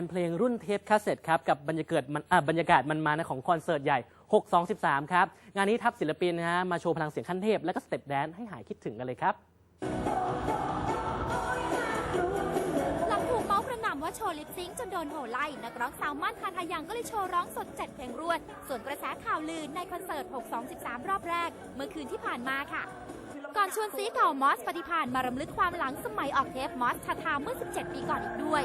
นเพลงรุ่นเทปคาสเซ็ตครับกับบรรยากาศมันอะบรรยากาศมันมานะของคอนเสิร์ตใหญ่ 6213 ครับ งานนี้ทัพศิลปินนะฮะมาโชว์พลังเสียงขั้นเทพ และก็สเต็ปแดนซ์ให้หายคิดถึงกันเลยครับ หลังถูกเมาส์กระหน่ำว่าโชว์ลิปซิงค์จนโดนโห่ไล่นักร้องสาวมั่นคาทายังก็เลยโชว์ร้องสด7เพลงรวด ส่วนกระแสข่าวลือในคอนเสิร์ต 6213 รอบแรก เมื่อคืนที่ผ่านมาค่ะก่อนชวนซีเก่ามอสปฏิพานมารำลึกความหลังสมัยออกเทปมอสชาทาเมื่อ 17 ปีก่อนอีกด้วย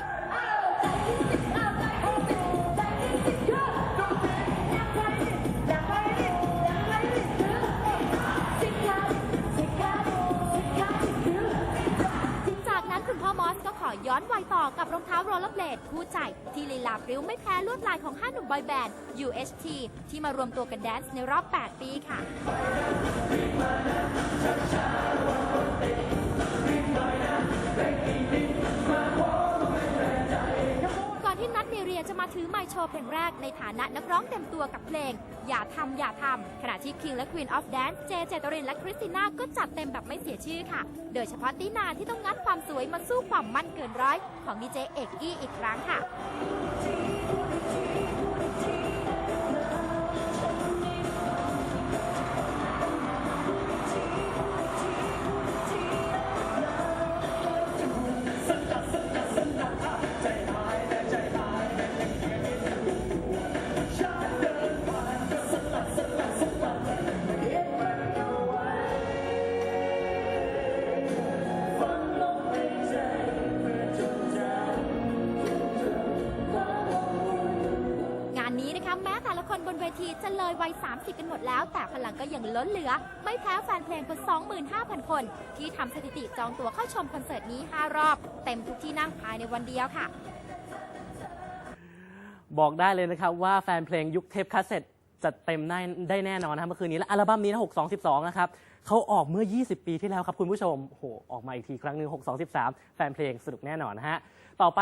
คุณพ่อมอสก็ขอย้อนวัยต่อกับรองเท้าโรลเลอร์เบลดคู่ใจ ที่ลีลาพริ้วไม่แพ้ลวดลายของ5หนุ่มบอยแบนด์ UHT ที่มารวมตัวกันแดนซ์ในรอบ 8 ปีค่ะ มาถือไมค์โชว์เพลงแรกในฐานะนักร้องเต็มตัวกับเพลง อย่าทำอย่าทำขณะที่ King และ Queen of Dance เจเจตรินและคริสติน่าก็จัดเต็มแบบไม่เสียชื่อค่ะ โดยเฉพาะตินาที่ต้องงัดความสวยมาสู้ความมั่นเกินร้อยของดีเจเอกกี้อีกครั้งค่ะ คนบนเวทีจะเลยวัย 30 กันหมดแล้ว แต่พลังก็ยังล้นเหลือ ไม่แพ้แฟนเพลงกว่า25,000 คน ที่ทำสถิติจองตั๋วเข้าชมคอนเสิร์ตนี้ 5 รอบ เต็มทุกที่นั่งภายในวันเดียวค่ะ บอกได้เลยนะครับว่าแฟนเพลงยุคเทปคาสเซ็ตจัดเต็มได้ได้แน่นอนนะครับเมื่อคืนนี้และอัลบั้มนี้นะ622 นะครับเขาออกเมื่อ 20 ปีที่แล้วครับคุณผู้ชมโอ้โหออกมาอีกทีครั้งหนึ่ง623 แฟนเพลงสนุกแน่นอนนะฮะต่อไป